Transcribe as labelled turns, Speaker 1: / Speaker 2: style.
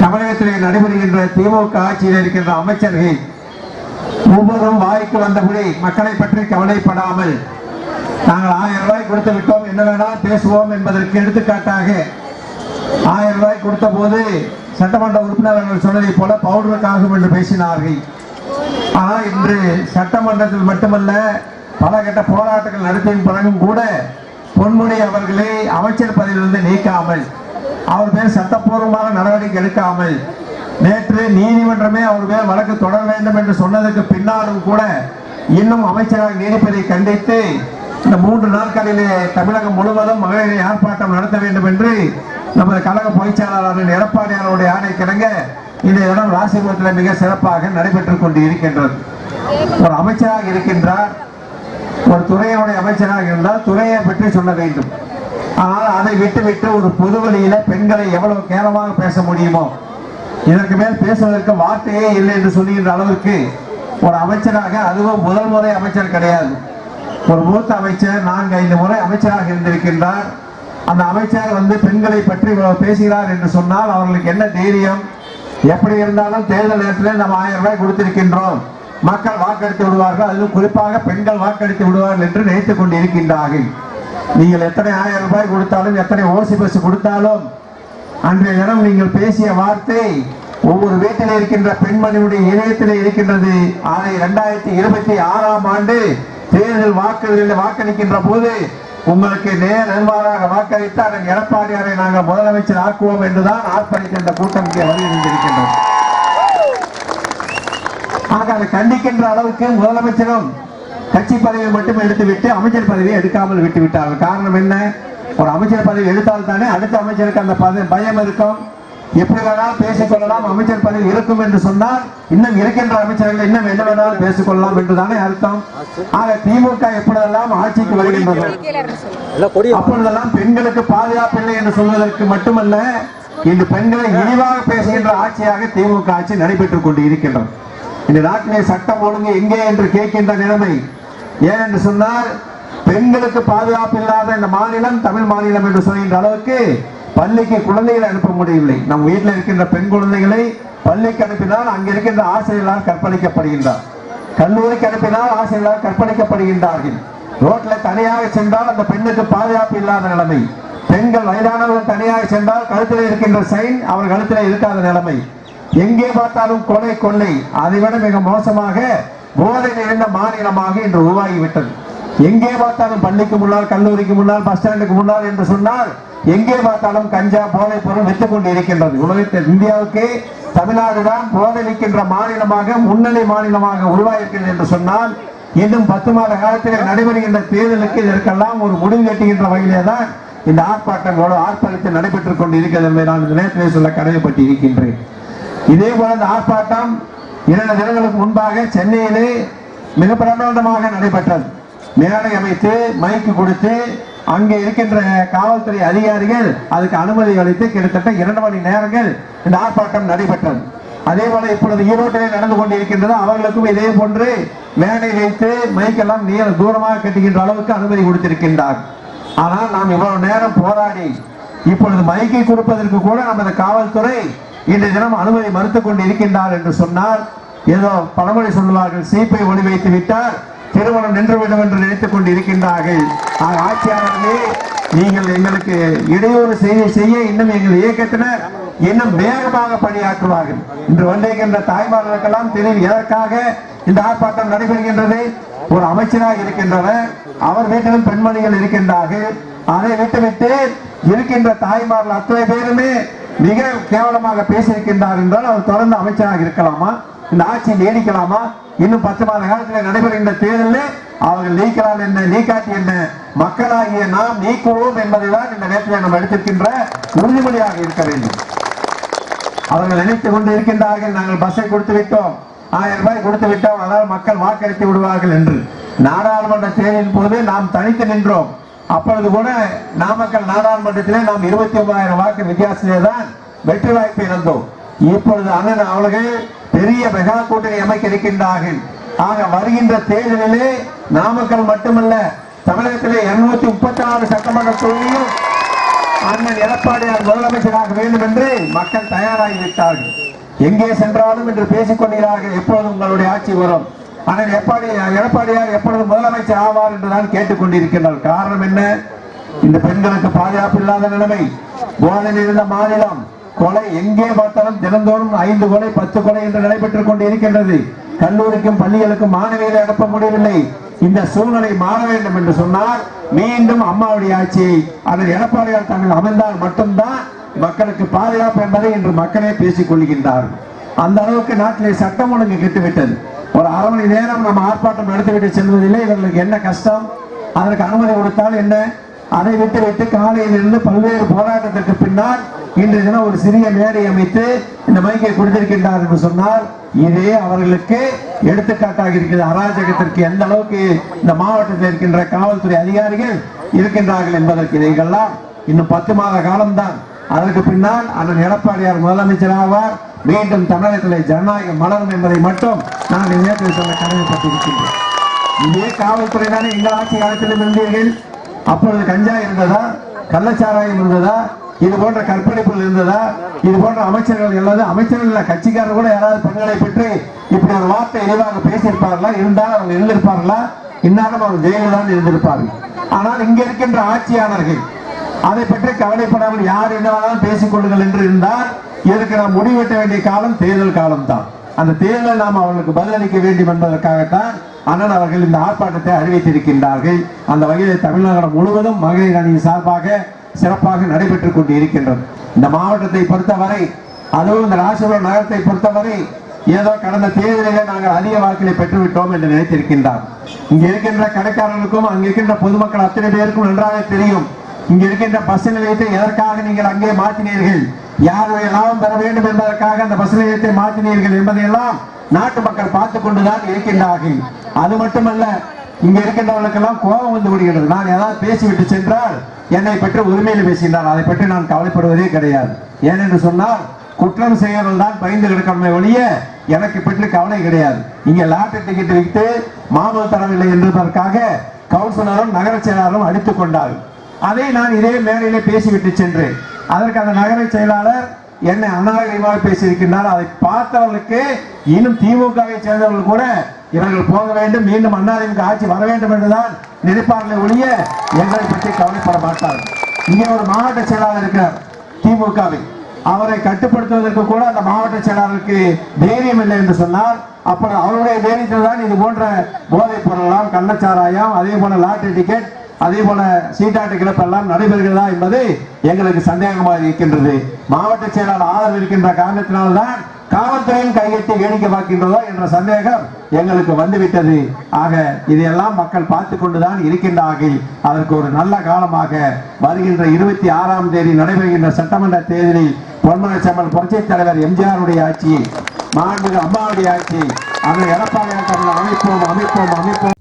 Speaker 1: தமிழகத்திலே நடைபெறுகின்ற திமுக ஆட்சியில் இருக்கின்ற அமைச்சர்கள் ஒவ்வொருவரும் வாய்க்கு வந்தபடி மக்களை பற்றி கவலைப்படாமல் நாங்கள் ஆயிரம் ரூபாய் கொடுத்து விட்டோம். என்ன வேணால் பேசுவோம் என்பதற்கு எடுத்துக்காட்டாக ஆயிரம் ரூபாய் கொடுத்த போது சட்டமன்ற உறுப்பினர்கள் சொன்னதைப் போல பவுடருக்காகும் என்று பேசினார்கள். ஆனால் இன்று சட்டமன்றத்தில் மட்டுமல்ல பல கட்ட போராட்டங்கள் நடத்திய பிறகும் கூட பொன்முடி அவர்களை அமைச்சர் பதவியிலிருந்து நீக்காமல் அவர் மேல் சட்டப்பூர்வமான நடவடிக்கை எடுக்காமல் நேற்று நீதிமன்றமே அவர் மேல் வழக்கு தொடர வேண்டும் என்று சொன்னதற்கு பின்னாலும் கூட இன்னும் அமைச்சராக நீதிபதியை கண்டித்து இந்த மூன்று நாட்களிலே தமிழகம் முழுவதும் மகளிர் ஆர்ப்பாட்டம் நடத்த வேண்டும் என்று நமது கழக பொதுச் செயலாளர் எடப்பாடியாருடைய ஆணை கிடங்க இந்த இடம் ராசிபுரத்தில் மிக சிறப்பாக நடைபெற்றுக் கொண்டு இருக்கின்றது ஒரு அமைச்சராக இருக்கின்றார் ஒரு துறையுடைய அமைச்சராக இருந்தால் துறையை பற்றி சொல்ல வேண்டும். ஆனால் அதை விட்டுவிட்டு ஒரு பொது வழியில பெண்களை எவ்வளவு கேவலமாக பேச முடியுமோ இதற்கு மேல் பேசுவதற்கு வார்த்தையே இல்லை என்று சொல்லுகின்ற அளவிற்கு ஒரு அமைச்சராக அதுவும் முதல் முறை அமைச்சர் கிடையாது. ஒரு மூத்த அமைச்சர் நான்கு ஐந்து முறை அமைச்சராக இருந்திருக்கின்றார். அந்த அமைச்சர் வந்து பெண்களை பற்றி இவ்வளவு பேசுகிறார் என்று சொன்னால் அவர்களுக்கு என்ன தைரியம்? எப்படி இருந்தாலும் தேர்தல் நேரத்தில் நம்ம ஆயிரம் ரூபாய் கொடுத்திருக்கின்றோம். மக்கள் வாக்களித்து விடுவார்கள். அதிலும் குறிப்பாக பெண்கள் வாக்களித்து விடுவார்கள் என்று நினைத்துக் கொண்டிருக்கின்றார்கள். நீங்கள் எத்தனை ஆயிரம் ரூபாய் கொடுத்தாலும் எத்தனை ஓசி பஸ் கொடுத்தாலும் அன்றைய தினம் நீங்கள் பேசிய வார்த்தை ஒவ்வொரு வீட்டில் இருக்கின்ற பெண்மணியுடைய இதயத்தில் இருக்கின்றது. அதை இரண்டாயிரத்தி இருபத்தி ஆறாம் ஆண்டு தேர்தல் வாக்குகளில் வாக்களிக்கின்ற போது உங்களுக்கு நேர் நிர்வாக வாக்களித்து அதன் எடப்பாடியாரை நாங்கள் முதலமைச்சர் ஆக்குவோம் என்றுதான் ஆர்ப்பரித்த இந்த கூட்டம் இங்கே ஆக அதை கண்டிக்கின்ற அளவுக்கு முதலமைச்சரும் கட்சி பதவியை மட்டும் எடுத்துவிட்டு அமைச்சர் பதவியை எடுக்காமல் விட்டு விட்டார்கள் காரணம் என்ன? ஒரு அமைச்சர் பதவி எடுத்தால் தானே அடுத்த அமைச்சருக்கு அந்த பயம் இருக்கும். எப்படி வேணாலும் பேசிக்கொள்ளலாம் அமைச்சர் பதவி இருக்கும் என்று சொன்னால் இன்னும் இருக்கின்ற அமைச்சர்கள் இன்னும் என்ன வேணாலும் பேசிக்கொள்ளலாம் என்றுதானே அர்த்தம். ஆக திமுக எப்பொழுதெல்லாம் ஆட்சிக்கு வருகின்றதோ அப்பொழுதெல்லாம் பெண்களுக்கு பாதுகாப்பு இல்லை என்று சொல்வதற்கு மட்டுமல்ல இன்று பெண்களை இழிவாக பேசுகின்ற ஆட்சியாக திமுக ஆட்சி நடைபெற்றுக் கொண்டு இருக்கின்றது இந்த நாட்டிலே சட்டம் ஒழுங்கு எங்கே என்று கேட்கின்ற நிலைமை. ஏனென்று சொன்னால் பெண்களுக்கு பாதுகாப்பு இல்லாத இந்த மாநிலம் தமிழ் மாநிலம் என்று சொல்கின்ற அளவுக்கு பள்ளிக்கு குழந்தைகளை அனுப்ப முடியவில்லை. நம் வீட்டில் இருக்கின்ற பெண் குழந்தைகளை பள்ளிக்கு அனுப்பினால் அங்கே இருக்கின்ற ஆசிரியர்களால் கற்பழிக்கப்படுகின்றார். கல்லூரிக்கு அனுப்பினால் ஆசிரியர்களால் கற்பழிக்கப்படுகின்றார்கள். ரோட்டில் தனியாக சென்றால் அந்த பெண்ணுக்கு பாதுகாப்பு இல்லாத நிலைமை. பெண்கள் வயதானவர்கள் தனியாக சென்றால் கழுத்தில் இருக்கின்ற சைன் அவர் கழுத்தில் இருக்காத நிலைமை. எங்கே பார்த்தாலும் கொலை கொள்ளை. அதைவிட மிக மோசமாக போதை நிறைந்த மாநிலமாக இன்று உருவாகிவிட்டது. எங்கே பார்த்தாலும் பள்ளிக்கு முன்னால் கல்லூரிக்கு முன்னால் பஸ் ஸ்டாண்டுக்கு முன்னால் என்று சொன்னால் எங்கே பார்த்தாலும் கஞ்சா போதைப் பொருள் விற்றுக் கொண்டு இருக்கின்றது உலகத்தில் இந்தியாவுக்கு தமிழ்நாடு தான் போதை விற்கின்ற மாநிலமாக முன்னணி மாநிலமாக உருவாகிருக்கிறது என்று சொன்னால் இன்னும் பத்து மாத காலத்தில் நடைபெறுகின்ற தேர்தலுக்கு இதற்கெல்லாம் ஒரு முடிவு கட்டுகின்ற வகையிலே தான் இந்த ஆர்ப்பாட்டங்களோடு ஆர்ப்பாட்டத்தில் நடைபெற்றுக் கொண்டு இருக்கிறது என்பதை நான் இந்த நேரத்திலே சொல்ல கடமைப்பட்டு இருக்கின்றேன் இதே போல இந்த ஆர்ப்பாட்டம் இரண்டு தினங்களுக்கு முன்பாக சென்னையிலே மிக பிரமாண்டமாக நடைபெற்றது. மேடை அமைத்து மைக்கு கொடுத்து அங்கே இருக்கின்ற காவல்துறை அதிகாரிகள் அதுக்கு அனுமதி அளித்து கிட்டத்தட்ட இரண்டு மணி நேரங்கள் இந்த ஆர்ப்பாட்டம் நடைபெற்றது. அதே போல இப்பொழுது ஈரோட்டிலே நடந்து கொண்டிருக்கின்றது. அவர்களுக்கும் இதே போன்று மேடை வைத்து மைக்கெல்லாம் நீள தூரமாக கட்டுகின்ற அளவுக்கு அனுமதி கொடுத்திருக்கின்றார். ஆனால் நாம் இவ்வளவு நேரம் போராடி இப்பொழுது மைக்கை கொடுப்பதற்கு கூட நமது காவல்துறை இன்று தினம் அனுமதி மறுத்துக் கொண்டு இருக்கின்றார் என்று சொன்னால் ஏதோ பழமொழி சொல்லுவார்கள் சீப்பை ஒளி வைத்து விட்டால் திருமணம் நின்றுவிடும் என்று நினைத்துக் கொண்டு இருக்கின்றார்கள் ஆட்சியாளர்களே நீங்கள் எங்களுக்கு இடையூறு செய்ய செய்ய இன்னும் எங்கள் இயக்கத்தினர் இன்னும் வேகமாக பணியாற்றுவார்கள். இன்று வந்திருக்கின்ற தாய்மார்களுக்கெல்லாம் தெரியும் எதற்காக இந்த ஆர்ப்பாட்டம் நடைபெறுகின்றது. ஒரு அமைச்சராக இருக்கின்றவர் அவர் வீட்டிலும் பெண்மணிகள் இருக்கின்றார்கள். அதை விட்டுவிட்டு இருக்கின்ற தாய்மார்கள் அத்தனை பேருமே மிக கேவலமாக பேசியிருக்கின்றார் என்றால் அவர் தொடர்ந்து அமைச்சராக இருக்கலாமா? இந்த ஆட்சி நீடிக்கலாமா? இன்னும் பத்து மாத காலத்தில் நடைபெறுகின்ற தேர்தலில் அவர்கள் நீக்கலாம் என்ன நீக்காட்டி என்ன மக்களாகிய நாம் நீக்குவோம் என்பதைதான் இந்த நேரத்தில் நாம் எடுத்திருக்கின்ற உறுதிமொழியாக இருக்க வேண்டும். அவர்கள் நினைத்துக் கொண்டு இருக்கின்றார்கள் நாங்கள் பஸ்ஸை கொடுத்து விட்டோம் ஆயிரம் ரூபாய் கொடுத்து விட்டோம் அதனால் மக்கள் வாக்களித்து விடுவார்கள் என்று. நாடாளுமன்ற தேர்தலின் போது நாம் தனித்து நின்றோம். அப்பொழுது கூட நாமக்கல் நாடாளுமன்றத்திலே நாம் இருபத்தி ஒன்பதாயிரம் வாக்கு வித்தியாசத்திலே தான் வெற்றி வாய்ப்பு இழந்தோம். இப்பொழுது அண்ணன் அவர்கள் பெரிய மெகா கூட்டணி அமைக்க இருக்கின்றார்கள். ஆக வருகின்ற தேர்தலிலே நாமக்கல் மட்டுமல்ல தமிழகத்திலே இருநூத்தி முப்பத்தி ஆறு சட்டமன்ற தொகுதியும் அண்ணன் எடப்பாடியார் முதலமைச்சராக வேண்டும் என்று மக்கள் தயாராகிவிட்டார்கள். எங்கே சென்றாலும் என்று பேசிக் கொண்டிருக்கிறார்கள் எப்போது உங்களுடைய ஆட்சி வரும். ஆனால் எப்பாடி எடப்பாடியார் எப்பொழுது முதலமைச்சர் ஆவார் என்றுதான் கேட்டுக்கொண்டிருக்கின்றார் காரணம் என்ன? இந்த பெண்களுக்கு பாதுகாப்பு இல்லாத நிலைமை. போதையில் இருந்த மாநிலம் கொலை எங்கே பார்த்தாலும் தினந்தோறும் ஐந்து கொலை பத்து கொலை என்று நடைபெற்றுக் கொண்டு இருக்கின்றது கல்லூரிக்கும் பள்ளிகளுக்கும் மாணவிகளை அனுப்ப முடியவில்லை. இந்த சூழ்நிலை மாற வேண்டும் என்று சொன்னால் மீண்டும் அம்மாவுடைய ஆட்சியை அதன் எடப்பாடியார் தாங்கள் அமைந்தால் மட்டும்தான் மக்களுக்கு பாதுகாப்பு என்பதை இன்று மக்களே பேசிக் கொள்கின்றார்கள். அந்த அளவுக்கு நாட்டிலே சட்டம் ஒழுங்கு கெட்டுவிட்டது. ஒரு அரை மணி நேரம் நம்ம ஆர்ப்பாட்டம் நடத்திவிட்டு செல்வதில்லை. இவர்களுக்கு என்ன கஷ்டம்? அதற்கு அனுமதி கொடுத்தால் என்ன? அதை விட்டு விட்டு காலையில் இருந்து பல்வேறு போராட்டத்திற்கு பின்னால் இன்று தினம் ஒரு சிறிய மேடை அமைத்து இந்த மைக்கை கொடுத்திருக்கின்றார் என்று சொன்னால் இதே அவர்களுக்கு எடுத்துக்காட்டாக இருக்கிறது அராஜகத்திற்கு எந்த அளவுக்கு இந்த மாவட்டத்தில் இருக்கின்ற காவல்துறை அதிகாரிகள் இருக்கின்றார்கள் என்பதற்கு இதைகள்லாம் இன்னும் பத்து மாத காலம்தான். அதற்கு பின்னால் அண்ணன் எடப்பாடியார் முதலமைச்சர் ஆவார். மீண்டும் தமிழகத்தில் ஜனநாயகம் மலரும் என்பதை மட்டும் நான் இந்த சொல்ல கடமைப்பட்டிருக்கின்றேன். இதே காவல்துறை தானே எங்கள் ஆட்சி காலத்திலும் இருந்தீர்கள். அப்பொழுது கஞ்சா இருந்ததா? கள்ளச்சாராயம் இருந்ததா? இது போன்ற கற்பழிப்புகள் இருந்ததா? இது போன்ற அமைச்சர்கள் எல்லாரும் அமைச்சர்கள் இல்ல, கட்சிக்காரர் கூட யாராவது பெண்களை பற்றி இப்படி ஒரு வார்த்தை இழிவாக பேசியிருப்பார்களா? இருந்தால் அவங்க இருந்திருப்பார்களா? இன்னாலும் அவர் ஜெயிலில் தான் இருந்திருப்பார்கள். ஆனால் இங்க இருக்கின்ற ஆட்சியாளர்கள் அதை பற்றி கவலைப்படாமல் யார் என்னவானாலும் பேசிக் கொள்ளுங்கள் என்று இருந்தால் இதற்கு நாம் முடிவெட்ட வேண்டிய காலம் தேர்தல் காலம் தான் அந்த தேர்தலில் நாம் அவர்களுக்கு பதிலளிக்க வேண்டும் என்பதற்காகத்தான் அண்ணன் அவர்கள் இந்த ஆர்ப்பாட்டத்தை அறிவித்திருக்கின்றார்கள். அந்த வகையில் தமிழ்நாடு முழுவதும் மகளிர் அணியின் சார்பாக சிறப்பாக நடைபெற்றுக் கொண்டு இருக்கின்றது இந்த மாவட்டத்தை பொறுத்தவரை அதுவும் இந்த ராசிபுரம் நகரத்தை பொறுத்தவரை ஏதோ கடந்த தேர்தலிலே நாங்கள் அதிக வாக்குகளை பெற்றுவிட்டோம் என்று நினைத்திருக்கின்றார். இங்க இருக்கின்ற கடைக்காரர்களுக்கும் அங்க இருக்கின்ற பொதுமக்கள் அத்தனை பேருக்கும் நன்றாக தெரியும். இங்க இருக்கின்ற பஸ் நிலையத்தை எதற்காக நீங்கள் அங்கே மாற்றினீர்கள்? யாருடைய லாபம் பெற வேண்டும் என்பதற்காக அந்த பஸ் நிலையத்தை மாற்றினீர்கள் என்பதையெல்லாம் நாட்டு மக்கள் பார்த்து கொண்டுதான் இருக்கின்றார்கள். அது மட்டுமல்ல இங்க இருக்கின்றவர்களுக்கெல்லாம் கோபம் வந்து விடுகிறது நான் ஏதாவது பேசிவிட்டு சென்றால் என்னை பற்றி உரிமையில் பேசினார் அதை பற்றி நான் கவலைப்படுவதே கிடையாது. ஏனென்று சொன்னால் குற்றம் செய்யறவர்கள் தான் பயந்து கிடக்கணுமே ஒழிய எனக்கு பற்றி கவலை கிடையாது. இங்க லாட்டரி டிக்கெட் வைத்து மாமல் தரவில்லை என்பதற்காக கவுன்சிலரும் நகர செயலாளரும் அடித்துக் கொண்டார்கள். அதை நான் இதே மேடையிலே பேசிவிட்டு சென்றேன். அதற்கு அந்த நகர செயலாளர் என்னை அநாகரிகமாக பேசியிருக்கின்றார். அதை பார்த்தவர்களுக்கு இன்னும் திமுகவை சேர்ந்தவர்கள் கூட இவர்கள் போக வேண்டும் மீண்டும் அண்ணாதிமுக ஆட்சி வர வேண்டும் என்றுதான் நினைப்பார்களே ஒழிய எங்களை பற்றி கவலைப்பட மாட்டார்கள். இங்கே ஒரு மாவட்ட செயலாளர் இருக்கிறார் திமுகவை அவரை கட்டுப்படுத்துவதற்கு கூட அந்த மாவட்ட செயலாளருக்கு தைரியம் இல்லை என்று சொன்னால் அப்புறம் அவருடைய தைரியத்தில் தான் இது போன்ற போதைப் பொருளெல்லாம் கள்ளச்சாராயம் அதே போல லாட்டரி டிக்கெட் அதே போல சீட்டாட்டு கிளப்பு எல்லாம் நடைபெறுகிறதா என்பது எங்களுக்கு சந்தேகமாக இருக்கின்றது. மாவட்ட செயலாளர் ஆதரவு இருக்கின்ற காரணத்தினால்தான் காவல்துறையும் கையெட்டி வேடிக்கை பார்க்கின்றதோ என்ற சந்தேகம் எங்களுக்கு வந்துவிட்டது. ஆக இதையெல்லாம் மக்கள் பார்த்து கொண்டுதான் இருக்கின்றார்கள். அதற்கு ஒரு நல்ல காலமாக வருகின்ற இருபத்தி ஆறாம் தேதி நடைபெறுகின்ற சட்டமன்ற தேர்தலில் பொன்மலை செம்மல் புரட்சித் தலைவர் எம்ஜிஆருடைய ஆட்சி மாண்புமிகு அம்மாவுடைய ஆட்சி அதை எடப்பாடியார் தலைவர் அமைப்போம் அமைப்போம் அமைப்போம்